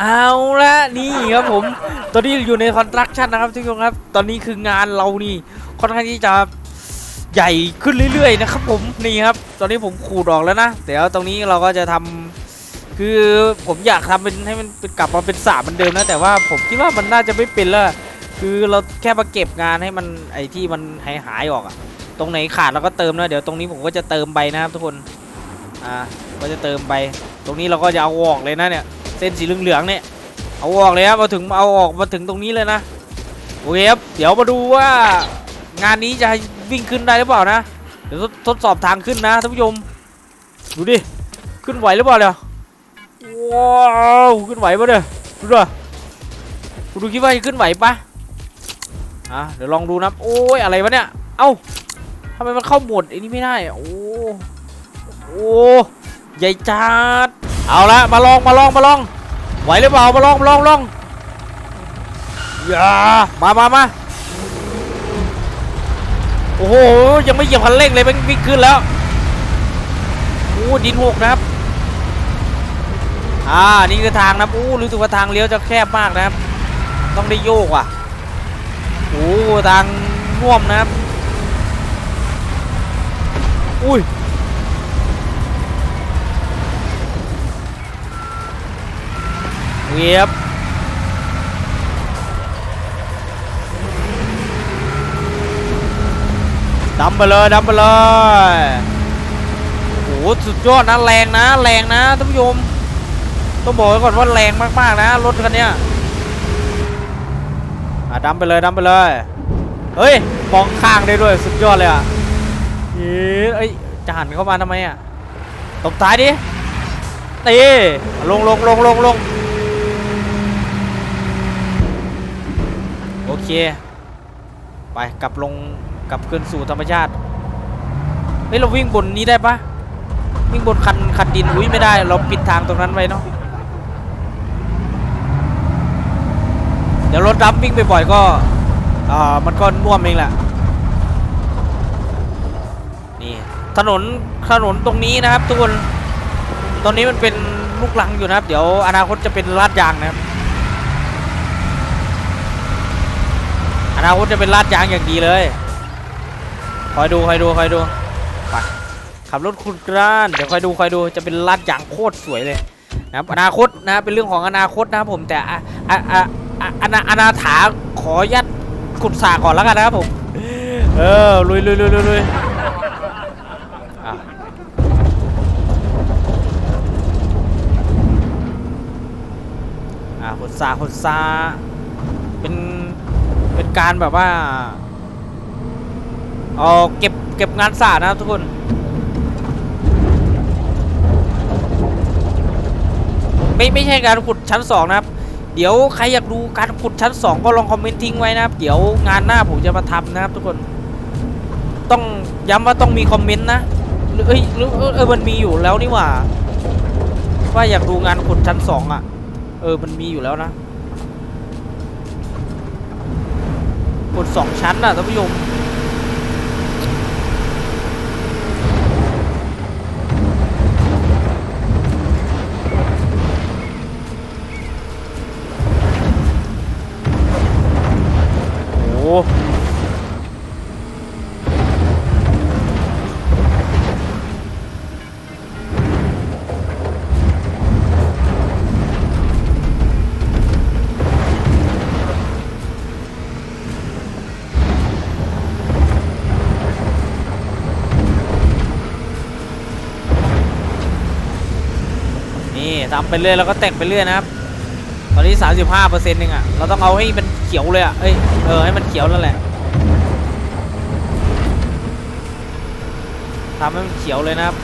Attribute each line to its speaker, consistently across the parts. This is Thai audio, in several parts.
Speaker 1: เอาละนี่ครับผม ตอนนี้อยู่ในคอนสตรักชั่นนะครับทุกคนครับ ตอนนี้คืองานเรานี่ค่อนข้างที่จะใหญ่ขึ้นเรื่อยๆนะครับผมนี่ครับ ตอนนี้ผมขูดออกแล้วนะเดี๋ยวตรงนี้เราก็จะทำคือผมอยากทำเป็นให้มันกลับมาเป็นสระเหมือนเดิมนะแต่ว่าผมคิดว่ามันน่าจะไม่เป็นแล้วคือเราแค่มาเก็บงานให้มันไอ้ที่มันหายหายๆออกอะตรงไหนขาดเราก็เติมนะเดี๋ยวตรงนี้ผมก็จะเติมไปนะครับทุกคนอ่าก็จะเติมไป ตรงนี้เราก็จะเอาออกเลยนะเนี่ย ส้นสีเหลืองๆเนี่ยเอาออกเลยครับมาถึงเอาออกมาถึงตรงนี้เลยนะโอเคครับเดี๋ยวมาดูว่างานนี้จะวิ่งขึ้นได้หรือเปล่านะเดี๋ยวทดสอบทางขึ้นนะท่านผู้ชมดูดิขึ้นไหวหรือเปล่าเนี่ยว้าวขึ้นไหวปะเนี่ยดูดิคุณดูคิดว่าจะขึ้นไหวปะอะเดี๋ยวลองดูนะโอ้ยอะไรวะเนี่ยเอ้าทำไมมันเข้าหมดไอ้นี่ไม่ได้โอ้โอ้ใหญ่จัดเอาละมาลองมาลองมาลอง ไหวหรือเปล่ามาลองมาลองลองอย่ามามามาโอ้โหยังไม่เหยียบคันเร่งเลยมันวิ่งขึ้นแล้วโอ้ดินหกนะครับอ่านี่คือทางนะครับโอ้รู้สึกว่าทางเลี้ยวจะแคบมากนะครับ ต้องได้โยกว่ะโอ้ทางน่วมนะครับอุ้ย เวียบดำไปเลยดำไปเลยโอ้โหสุดยอดนะแรงนะแรงนะท่านผู้ชมต้องบอกไว้ก่อนว่าแรงมากๆนะรถคันนี้อะดำไปเลยดำไปเลยเฮ้ยมองข้างได้ด้วยสุดยอดเลยอะเฮ้ยเอ้ยจะหันเข้ามาทำไมอะตบท้ายดิตีลงลงลงลงลง โอเค ไปกลับลงกลับคืนสู่ธรรมชาติเฮ้ยเราวิ่งบนนี้ได้ปะวิ่งบนคันคันดินอุ้ยไม่ได้เราปิดทางตรงนั้นไว้เนาะเดี๋ยวรถดับวิ่งไปบ่อยก็อ่ามันก็น่วมเองแหละนี่ถนนถนนตรงนี้นะครับทุกคนตอนนี้มันเป็นลูกลังอยู่นะครับ เดี๋ยวอนาคตจะเป็นลาดยางนะครับ นาคตจะเป็นลาดยางอย่างดีเลย คอยดูคอยดูคอยดูไปขับรถคุณกรานเดี๋ยวคอยดูคอยดูจะเป็นลาดยางโคตรสวยเลยนะครับอนาคตนะเป็นเรื่องของอนาคตนะครับผมแต่อะอะอะอะอนาอนาถาขอยัดขุดสาก่อนแล้วกันนะครับผมเออลุยลุยลุยลุยลุยอะอะขุดสาขุดสาเป็น เป็นการแบบว่าเอาเก็บเก็บงานสาดนะครับทุกคนไม่ไม่ใช่การขุดชั้นสองนะครับ เดี๋ยวใครอยากดูการขุดชั้นสองก็ลองคอมเมนต์ทิ้งไว้นะครับ เดี๋ยวงานหน้าผมจะมาทำนะครับ ทุกคน ต้องย้ำว่าต้องมีคอมเมนต์นะหรือเอ้ยหรือเออเออมันมีอยู่แล้วนี่หว่า ว่าอยากดูงานขุดชั้นสองอะ เออมันมีอยู่แล้วนะ กดสองชั้นน่ะท่านผู้ชม ทำไปเรื่อยแล้วก็แต่งไปเรื่อยนะครับ ตอนนี้ 35เปอร์เซ็นต์นึงอะ เราต้องเอาให้มันเขียวเลยอะ เอ้ย เออ ให้มันเขียวนั่นแหละทำให้มันเขียวเลยนะครับ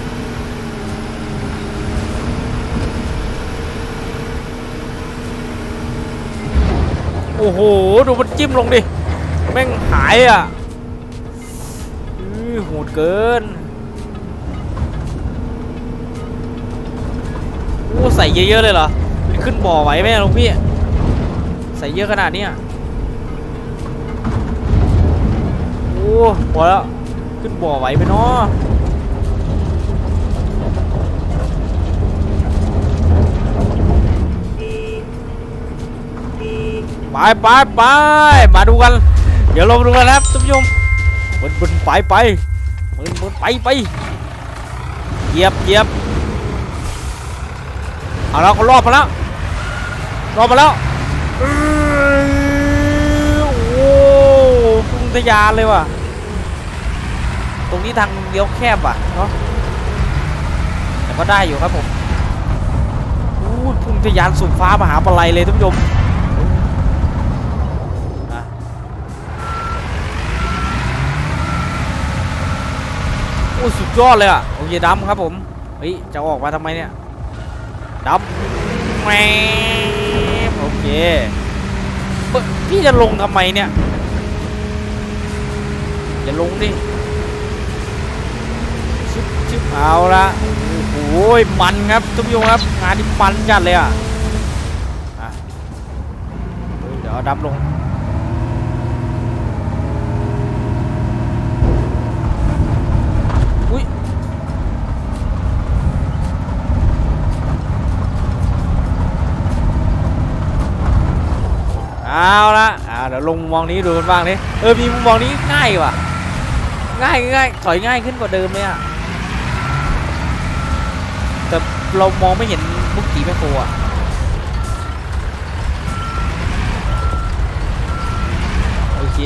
Speaker 1: โอ้โห ดูมันจิ้มลงดิ แม่งหายอะโหดเกิน โอ้ใส่เยอะๆเลยเหรอขึ้นบ่อไหวไหมลวงพี่ ใส่เยอะขนาดนี้โอ้พอแล้วขึ้นบ่อไหวไหมเนาะไปไปไปมาดูกัน เดี๋ยวเรามาดูกันนะครับท่านผู้ชมบนบนไปไปบนบนไปไปเหยียบเหยียบ เอาแล้วเขารอบมาแล้วรอบมาแล้วโอ้โหพุ่งทะยานเลยว่ะ ตรงนี้ทางเลี้ยวแคบอะเนาะแต่ก็ได้อยู่ครับผมอู้พุ่งทะยานสู่ฟ้ามหาปลัยเลยท่านผู้ชมโอ้สุดยอดเลยอะโอเคดำครับผมเฮ้ยจะออกมาทำไมเนี่ย ดับแมโอเคพี่จะลงทำไมเนี่ยอย่าลงดิชึบชึบเอาละโอ้โหมันครับทุกผู้ชมครับงานที่มันจัดเลยอะเดี๋ยวดับลง เอาละอ่าเดี๋ยวลงมุมมองนี้ดูกันบ้างดิเออมีมุมมองนี้ง่ายว่ะ ง่ายง่ายถอยง่ายขึ้นกว่าเดิมเลยอะแต่เรามองไม่เห็นมุกกีแม่โคอะโอเค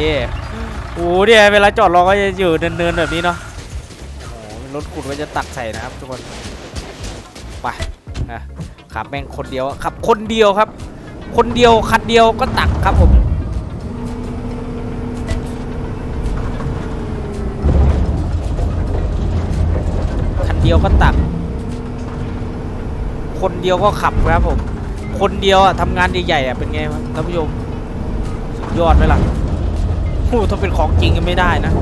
Speaker 1: โอ้เนี่ยเวลาจอดเราก็จะอยู่เนินๆแบบนี้เนาะโอ้รถขุดก็จะตักใส่นะครับทุกคนไปอะขับแม่งคนเดียวขับคนเดียวครับ คนเดียวคันเดียวก็ตักครับผมคันเดียวก็ตัก คนเดียวก็ขับครับผม คนเดียวอะทำงานใหญ่ๆอะเป็นไงครับท่านผู้ชมสุดยอดไหมล่ะโอ้ถ้าเป็นของจริงก็ไม่ได้นะ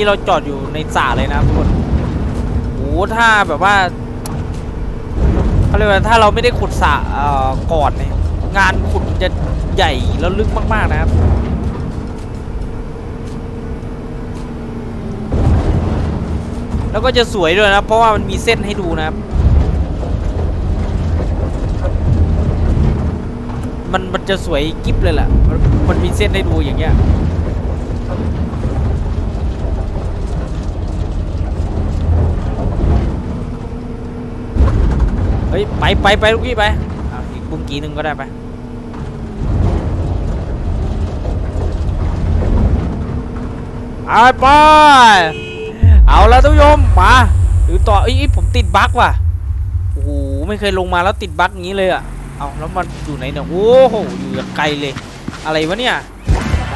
Speaker 1: กี้เราจอดอยู่ในสระเลยนะทุกคนโอ้ถ้าแบบว่าเขาเรียกว่าถ้าเราไม่ได้ขุดสระเอ่อก่อนเนี่ยงานขุดจะใหญ่แล้วลึกมาก ๆ นะครับแล้วก็จะสวยด้วยนะ เพราะว่ามันมีเส้นให้ดูนะครับ มันมันจะสวยกิ๊บเลยแหละมมันมีเส้นให้ดูอย่างเงี้ย เฮ้ยไปไปไปลูกพี่ไปเอาอีกบุ้งกีหนึ่งก็ได้ไปเอาไปเอาแล้วทุกผู้ชมมาดูต่ออ้ยผมติดบั๊กว่ะโอ้โหไม่เคยลงมาแล้วติดบั๊กอย่างนี้เลยอะเอาแล้วมันอยู่ไหนเนี่ยโอ้โหอยู่ไกลเลย อะไรวะเนี่ย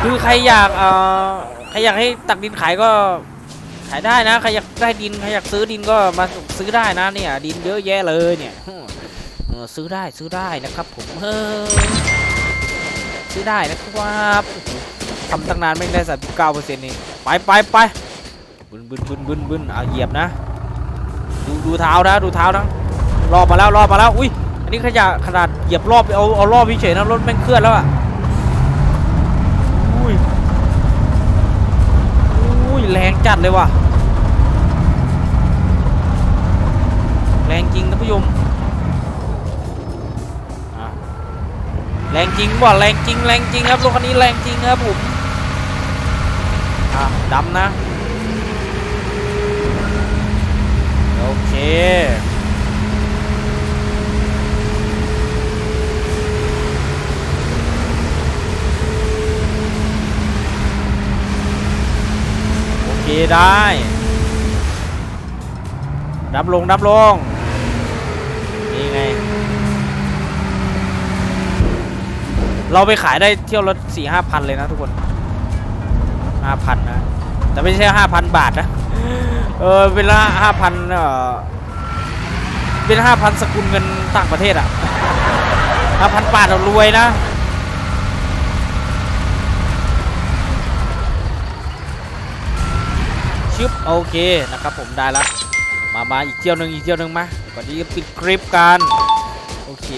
Speaker 1: คือใครอยากเอ่อใครอยากให้ตักดินขายก็ายได้นะใครอยากได้ดินใครอยากซื้อดินก็มาซื้อได้นะเนี่ย ดินเยอะแยะเลยเนี่ยซื้อได้ซื้อได้นะครับผมเออซื้อได้นะครับทำตั้งนานไม่ได้สักเก้าเปอร์เซ็นต์นี่ไปไปไปบึนบึนบึนบึนบึนเอาเหยียบนะ ดูดูเท้านะดูเท้านะรอบมาแล้วรอบมาแล้วอุ้ยอันนี้ขยะขนาดเหยียบรอบเอาเอารอบเฉยนะรถแม่งเคลื่อนแล้วอะอุ้ยอุ้ยแรงจัดเลยว่ะ รงจริงท่านผู้ชมแรงจริงว่แรงจริงแรงจริงครับรถคันนี้แรงจริงครับผมอะดำนะโอเคโอเคได้ ดับลง ดับลง นี่ไง เราไปขายได้เที่ยวละสี่ห้าพันเลยนะทุกคนห้าพันนะ แต่ไม่ใช่ห้าพันบาทนะ เออเป็นละห้าพันเออเป็นห้าพันสกุลเงินต่างประเทศอะห้าพันบาทเรารวยนะจึ๊บโอเคนะครับผมได้แล้ว มามาอีกเที่ยวหนึ่งอีกเที่ยวหนึ่งมาก่อนที่จะปิดคลิปกัน โอเค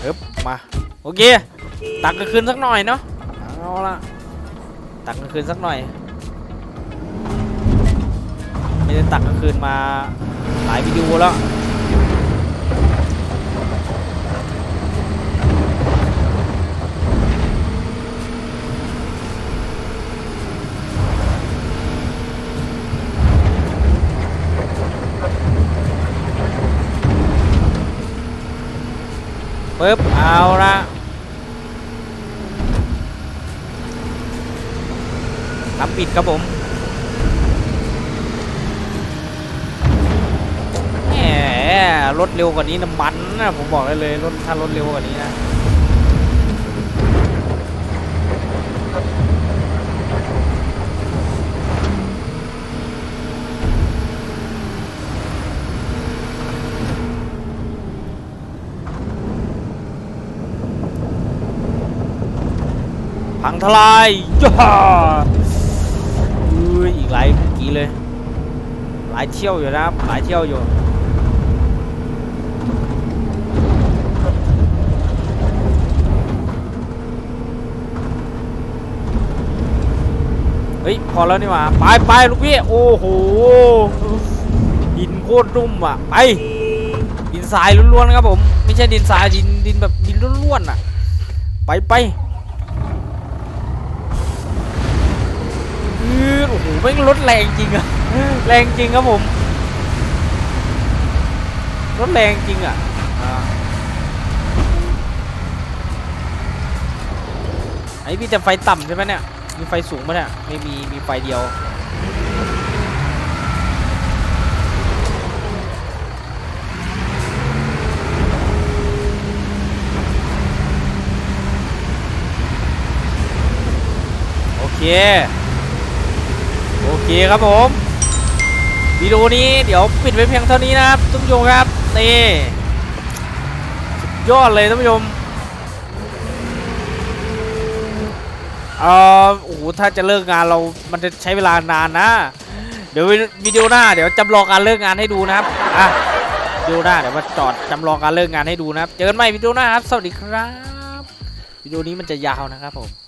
Speaker 1: เฮ้บมา โอเค ตักกลางคืนสักหน่อยเนาะเอาละตักกลางคืนสักหน่อย ไม่ได้ตักกลางคืนมาหลายวิดีโอแล้วปึ๊บเอา ละทำปิดครับผมแหมรถเร็วกว่านี้น้ำมันนะผมบอกได้เลยรถถ้ารถเร็วกว่านี้นะพังทลายย่า หลายเมื่อกี้เลย หลายเที่ยวอยู่นะครับ หลายเที่ยวอยู่เฮ้ยพอแล้วนี่หว่าไปไปลูกพี่โอ้โหดินโคตรนุ่มอะไปดินทรายล้วนๆครับผม ไม่ใช่ดินทรายดินดินแบบดินล้วนๆอะ ไปไป อ้โหแม่งรถแรงจริงอะแรงจริงครับผมรถแรงจริงอะอ่าไอ้พี่แต่ไฟต่ำใช่ไหมเนี่ยมีไฟสูงไหมเนี่ยไม่มีมีไฟเดียวโอเคโอ เคครับผมวิดีโอนี้เดี๋ยวปิดไว้เพียงเท่านี้นะครับท่านผู้ชมครับนี่ยอดเลยท่านผู้ชมเอ่อโอ้โหถ้าจะเลิกงานเรา มันจะใช้เวลานานนะ เดี๋ยววิดีโอหน้าเดี๋ยวจำลองการเลิกงานให้ดูนะครับอะวิดีโอหน้าเดี๋ยวมาจอดจำลองการเลิกงานให้ดูนะครับ เจอกันใหม่วิดีโอหน้าครับ สวัสดีครับ วิดีโอนี้มันจะยาวนะครับผม